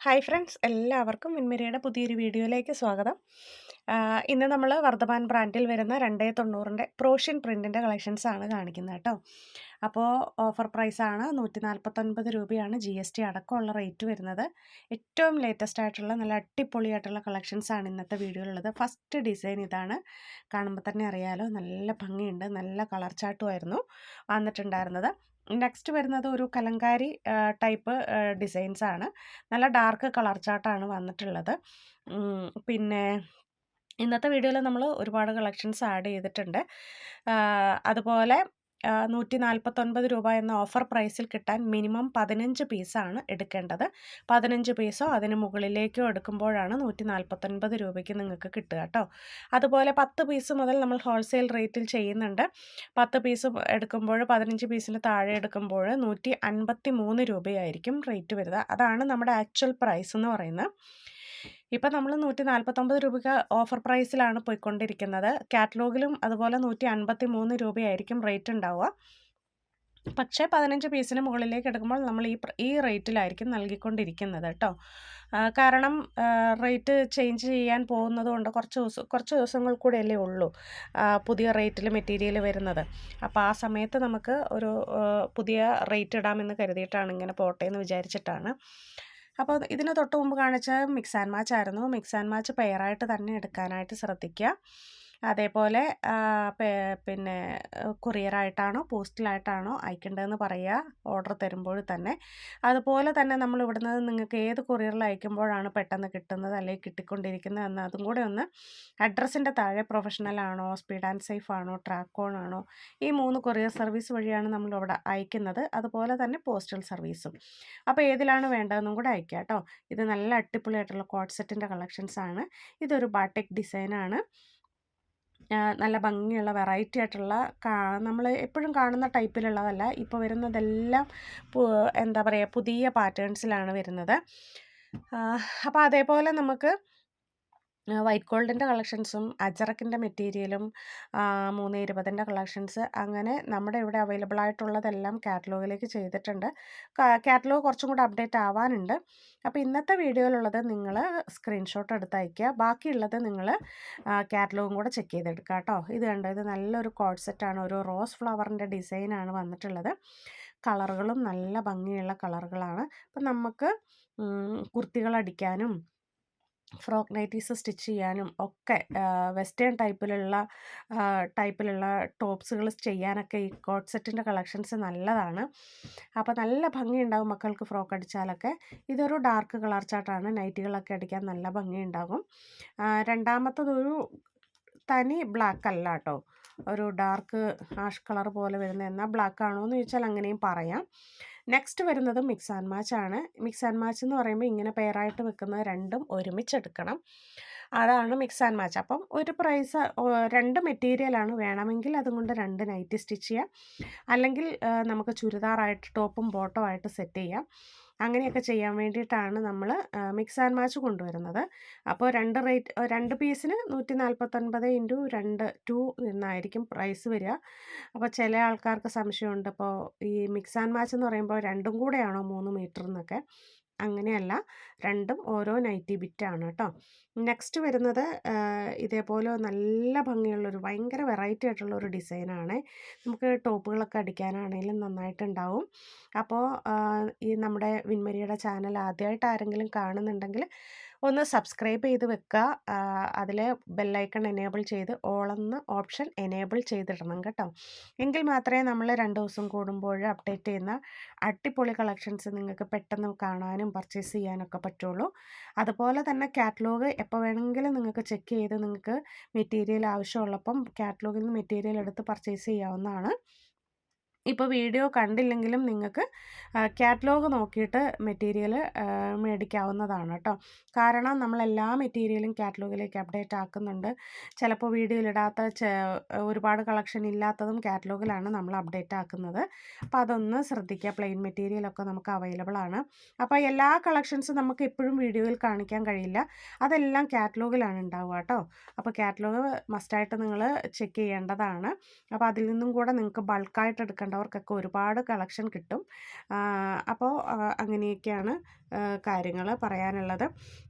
Hi friends എല്ലാവർക്കും മിൻമിരിയുടെ പുതിയൊരു വീഡിയോയിലേക്ക് സ്വാഗതം. ഇന്ന് നമ്മൾ വർദ്ധമാൻ ബ്രാൻഡിൽ വരുന്ന രണ്ടേ തൊണ്ണൂറിന്റെ പ്രോഷ്യൻ പ്രിന്റിന്റെ ആണ് കാണിക്കുന്നത് കേട്ടോ. അപ്പോൾ ഓഫർ പ്രൈസാണ് നൂറ്റി നാൽപ്പത്തൊൻപത് രൂപയാണ് ജി എസ് ടി അടക്കമുള്ള റേറ്റ് വരുന്നത്. ഏറ്റവും ലേറ്റസ്റ്റ് ആയിട്ടുള്ള നല്ല അടിപൊളിയായിട്ടുള്ള ആണ് ഇന്നത്തെ വീഡിയോയിലുള്ളത്. ഫസ്റ്റ് ഡിസൈൻ ഇതാണ്. കാണുമ്പോൾ തന്നെ അറിയാലോ നല്ല ഭംഗിയുണ്ട് നല്ല കളർ ചാട്ടുമായിരുന്നു വന്നിട്ടുണ്ടായിരുന്നത്. നെക്സ്റ്റ് വരുന്നത് ഒരു കലങ്കാരി ടൈപ്പ് ഡിസൈൻസ് ആണ്. നല്ല ഡാർക്ക് കളർ ചാർട്ടാണ് വന്നിട്ടുള്ളത്. പിന്നെ ഇന്നത്തെ വീഡിയോയിൽ നമ്മൾ ഒരുപാട് കളക്ഷൻസ് ആഡ് ചെയ്തിട്ടുണ്ട്. അതുപോലെ നൂറ്റി നാൽപ്പത്തൊൻപത് രൂപ എന്ന ഓഫർ പ്രൈസിൽ കിട്ടാൻ മിനിമം പതിനഞ്ച് പീസാണ് എടുക്കേണ്ടത്. പതിനഞ്ച് പീസോ അതിന് മുകളിലേക്കോ എടുക്കുമ്പോഴാണ് നൂറ്റി നാൽപ്പത്തൊൻപത് രൂപയ്ക്ക് നിങ്ങൾക്ക് കിട്ടുക കേട്ടോ അതുപോലെ പത്ത് പീസ് മുതൽ നമ്മൾ ഹോൾസെയിൽ റേറ്റിൽ ചെയ്യുന്നുണ്ട്. പത്ത് പീസ് എടുക്കുമ്പോൾ പതിനഞ്ച് പീസിന് താഴെ എടുക്കുമ്പോൾ നൂറ്റി അൻപത്തി മൂന്ന് രൂപയായിരിക്കും റേറ്റ് വരുന്നത് അതാണ് നമ്മുടെ ആക്ച്വൽ പ്രൈസ് എന്ന് പറയുന്നത്. ഇപ്പം നമ്മൾ നൂറ്റി നാൽപ്പത്തൊമ്പത് രൂപയ്ക്ക് ഓഫർ പ്രൈസിലാണ് പോയിക്കൊണ്ടിരിക്കുന്നത്. കാറ്റലോഗിലും അതുപോലെ നൂറ്റി അൻപത്തി മൂന്ന് രൂപയായിരിക്കും റേറ്റ് ഉണ്ടാവുക. പക്ഷേ പതിനഞ്ച് പീസിന് മുകളിലേക്ക് എടുക്കുമ്പോൾ നമ്മൾ ഈ ഈ റേറ്റിലായിരിക്കും നൽകിക്കൊണ്ടിരിക്കുന്നത് കേട്ടോ. കാരണം റേറ്റ് ചേഞ്ച് ചെയ്യാൻ പോകുന്നത് കൊണ്ട് കുറച്ച് ദിവസം കുറച്ച് ദിവസങ്ങൾ കൂടെയല്ലേ ഉള്ളൂ പുതിയ റേറ്റിൽ മെറ്റീരിയൽ വരുന്നത്. അപ്പോൾ ആ സമയത്ത് നമുക്ക് ഒരു പുതിയ റേറ്റ് ഇടാമെന്ന് കരുതിയിട്ടാണ് ഇങ്ങനെ പോട്ടെ എന്ന് വിചാരിച്ചിട്ടാണ്. അപ്പോൾ ഇതിന് തൊട്ട് മുമ്പ് കാണിച്ച മിക്സ് ആൻഡ് മാച്ച് ആയിരുന്നു. മിക്സ് ആൻഡ് മാച്ച് പെയറായിട്ട് തന്നെ എടുക്കാനായിട്ട് ശ്രദ്ധിക്കുക അതേപോലെ പിന്നെ കൊറിയറായിട്ടാണോ പോസ്റ്റിലായിട്ടാണോ അയക്കേണ്ടതെന്ന് പറയുക ഓർഡർ തരുമ്പോൾ തന്നെ. അതുപോലെ തന്നെ നമ്മൾ ഇവിടുന്ന് നിങ്ങൾക്ക് ഏത് കൊറിയറിൽ അയക്കുമ്പോഴാണ് പെട്ടെന്ന് കിട്ടുന്നത് അല്ലെങ്കിൽ കിട്ടിക്കൊണ്ടിരിക്കുന്നത് എന്ന് അതും കൂടെ ഒന്ന് അഡ്രസ്സിന്റെ താഴെ പ്രൊഫഷണൽ ആണോ സ്പീഡ് ആൻഡ് സേഫ് ആണോ ട്രാക്കോൺ ആണോ ഈ മൂന്ന് കൊറിയർ സർവീസ് വഴിയാണ് നമ്മൾ ഇവിടെ അയക്കുന്നത്. അതുപോലെ തന്നെ പോസ്റ്റൽ സർവീസും. അപ്പോൾ ഏതിലാണ് വേണ്ടതെന്നും കൂടെ അയക്കുക കേട്ടോ. ഇത് നല്ല അടിപൊളിയായിട്ടുള്ള കോട്ട് സെറ്റിന്റെ കളക്ഷൻസ് ആണ് ഇതൊരു ബാട്ടിക് ഡിസൈനാണ്. നല്ല ഭംഗിയുള്ള വെറൈറ്റി ആയിട്ടുള്ള നമ്മൾ എപ്പോഴും കാണുന്ന ടൈപ്പിലുള്ളതല്ല ഇപ്പോൾ വരുന്നതെല്ലാം എന്താ പറയുക പുതിയ പാറ്റേൺസിലാണ് വരുന്നത്. അപ്പോൾ അതേപോലെ നമുക്ക് വൈറ്റ് ഗോൾഡിന്റെ കളക്ഷൻസും അജറക്കിന്റെ മെറ്റീരിയലും മൂന്ന് ഇരുപതിന്റെ കളക്ഷൻസ് അങ്ങനെ നമ്മുടെ ഇവിടെ അവൈലബിൾ ആയിട്ടുള്ളതെല്ലാം കാറ്റലോഗിലേക്ക് ചെയ്തിട്ടുണ്ട്. കാറ്റലോഗ് കുറച്ചും കൂടെ അപ്ഡേറ്റ് ആവാനുണ്ട്. അപ്പോൾ ഇന്നത്തെ വീഡിയോയിലുള്ളത് നിങ്ങൾ സ്ക്രീൻഷോട്ട് എടുത്ത് അയക്കുക ബാക്കിയുള്ളത് നിങ്ങൾ കാറ്റലോഗും കൂടെ ചെക്ക് ചെയ്തെടുക്കുക കേട്ടോ. ഇത് കണ്ടോ? ഇത് നല്ലൊരു കോഡ് ഒരു റോസ് ഫ്ലവറിന്റെ ഡിസൈനാണ് വന്നിട്ടുള്ളത്. കളറുകളും നല്ല ഭംഗിയുള്ള കളറുകളാണ്. അപ്പം നമുക്ക് കുർത്തികൾ അടിക്കാനും ഫ്രോക്ക് നൈറ്റീസ് സ്റ്റിച്ച് ചെയ്യാനും ഒക്കെ വെസ്റ്റേൺ ടൈപ്പിലുള്ള ടൈപ്പിലുള്ള ടോപ്സുകൾ ചെയ്യാനൊക്കെ ഈ കോട്ട് സെറ്റിന്റെ കളക്ഷൻസ് നല്ലതാണ്. അപ്പോൾ നല്ല ഭംഗിയുണ്ടാകും മക്കൾക്ക് ഫ്രോക്ക് അടിച്ചാലൊക്കെ. ഇതൊരു ഡാർക്ക് കളർ ചാർട്ടാണ്. നൈറ്റികളൊക്കെ അടിക്കാൻ നല്ല ഭംഗിയുണ്ടാകും. രണ്ടാമത്തതൊരു തനി ബ്ലാക്ക് അല്ല കേട്ടോ ഒരു ഡാർക്ക് ആഷ് കളർ പോലെ വരുന്ന എന്നാൽ ബ്ലാക്ക് ആണോ എന്ന് ചോദിച്ചാൽ അങ്ങനെയും പറയാം. നെക്സ്റ്റ് വരുന്നത് മിക്സ് ആൻഡ് മാച്ച് ആണ്. മിക്സ് ആൻഡ് മാച്ച് എന്ന് പറയുമ്പോൾ ഇങ്ങനെ പെയറായിട്ട് വെക്കുന്നത് രണ്ടും ഒരുമിച്ചെടുക്കണം. അതാണ് മിക്സ് ആൻഡ് മാച്ച് അപ്പം ഒരു പ്രൈസ് രണ്ട് മെറ്റീരിയലാണ് വേണമെങ്കിൽ അതുകൊണ്ട് രണ്ട് നൈറ്റ് സ്റ്റിച്ച് ചെയ്യാം. അല്ലെങ്കിൽ നമുക്ക് ചുരിദാറായിട്ട് ടോപ്പും ബോട്ടോ ആയിട്ട് സെറ്റ് ചെയ്യാം. അങ്ങനെയൊക്കെ ചെയ്യാൻ വേണ്ടിയിട്ടാണ് നമ്മൾ മിക്സ് ആൻഡ് മാച്ച് കൊണ്ടുവരുന്നത്. അപ്പോൾ രണ്ട് റേറ്റ് രണ്ട് പീസിന് നൂറ്റി നാൽപ്പത്തൊൻപത് ഇന്റു രണ്ട് ടു എന്നായിരിക്കും പ്രൈസ് വരിക. അപ്പോൾ ചില ആൾക്കാർക്ക് സംശയമുണ്ട്. അപ്പോൾ ഈ മിക്സ് ആൻഡ് മാച്ച് എന്ന് പറയുമ്പോൾ രണ്ടും കൂടെയാണോ മൂന്ന് മീറ്റർ എന്നൊക്കെ. അങ്ങനെയല്ല. രണ്ടും ഓരോ നൈറ്റി ബിറ്റാണ് കേട്ടോ. നെക്സ്റ്റ് വരുന്നത് ഇതേപോലെ നല്ല ഭംഗിയുള്ളൊരു ഭയങ്കര വെറൈറ്റി ആയിട്ടുള്ള ഒരു ഡിസൈനാണ്. നമുക്ക് ടോപ്പുകളൊക്കെ അടിക്കാനാണെങ്കിലും നന്നായിട്ടുണ്ടാവും. അപ്പോൾ ഈ നമ്മുടെ വിൻമരിയുടെ ചാനൽ ആദ്യമായിട്ട് ആരെങ്കിലും കാണുന്നുണ്ടെങ്കിൽ ഒന്ന് സബ്സ്ക്രൈബ് ചെയ്ത് വെക്കുക. അതിൽ ബെല്ലൈക്കൺ എനേബിൾ ചെയ്ത് ഓളെന്ന ഓപ്ഷൻ എനേബിൾ ചെയ്തിടണം കേട്ടോ. എങ്കിൽ മാത്രമേ നമ്മൾ രണ്ട് ദിവസം കൂടുമ്പോൾ അപ്ഡേറ്റ് ചെയ്യുന്ന അടിപൊളി കളക്ഷൻസ് നിങ്ങൾക്ക് പെട്ടെന്ന് കാണാനും പർച്ചേസ് ചെയ്യാനൊക്കെ പറ്റുള്ളൂ. അതുപോലെ തന്നെ കാറ്റലോഗ് എപ്പോൾ വേണമെങ്കിലും നിങ്ങൾക്ക് ചെക്ക് ചെയ്ത് നിങ്ങൾക്ക് മെറ്റീരിയൽ ആവശ്യമുള്ളപ്പം കാറ്റലോഗിൽ നിന്ന് മെറ്റീരിയൽ എടുത്ത് പർച്ചേസ് ചെയ്യാവുന്നതാണ്. ഇപ്പോൾ വീഡിയോ കണ്ടില്ലെങ്കിലും നിങ്ങൾക്ക് കാറ്റലോഗ് നോക്കിയിട്ട് മെറ്റീരിയൽ മേടിക്കാവുന്നതാണ് കേട്ടോ. കാരണം നമ്മൾ എല്ലാ മെറ്റീരിയലും കാറ്റലോഗിലേക്ക് അപ്ഡേറ്റ് ആക്കുന്നുണ്ട് ചിലപ്പോൾ വീഡിയോയിലിടാത്ത ഒരുപാട് കളക്ഷൻ ഇല്ലാത്തതും കാറ്റലോഗിലാണ് നമ്മൾ അപ്ഡേറ്റ് ആക്കുന്നത്. അപ്പോൾ അതൊന്ന് ശ്രദ്ധിക്കുക. പ്ലെയിൻ മെറ്റീരിയലൊക്കെ നമുക്ക് അവൈലബിൾ ആണ്. അപ്പോൾ എല്ലാ കളക്ഷൻസും നമുക്ക് എപ്പോഴും വീഡിയോയിൽ കാണിക്കാൻ കഴിയില്ല. അതെല്ലാം കാറ്റലോഗിലാണ് ഉണ്ടാവുക കേട്ടോ. അപ്പോൾ കാറ്റലോഗ് മസ്റ്റായിട്ട് നിങ്ങൾ ചെക്ക് ചെയ്യേണ്ടതാണ്. അപ്പോൾ അതിൽ നിന്നും കൂടെ നിങ്ങൾക്ക് ബൾക്കായിട്ട് എടുക്കേണ്ട വേണ്ടവർക്കൊക്കെ ഒരുപാട് കളക്ഷൻ കിട്ടും. അപ്പോൾ അങ്ങനെയൊക്കെയാണ് കാര്യങ്ങൾ പറയാനുള്ളത്.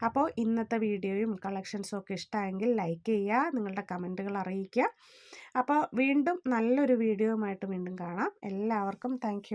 അപ്പോൾ ഇന്നത്തെ വീഡിയോയും കളക്ഷൻസും ഒക്കെ ഇഷ്ടമായെങ്കിൽ ലൈക്ക് ചെയ്യുക നിങ്ങളുടെ കമന്റുകൾ അറിയിക്കുക. അപ്പോൾ വീണ്ടും നല്ലൊരു വീഡിയോയുമായിട്ട് വീണ്ടും കാണാം. എല്ലാവർക്കും താങ്ക്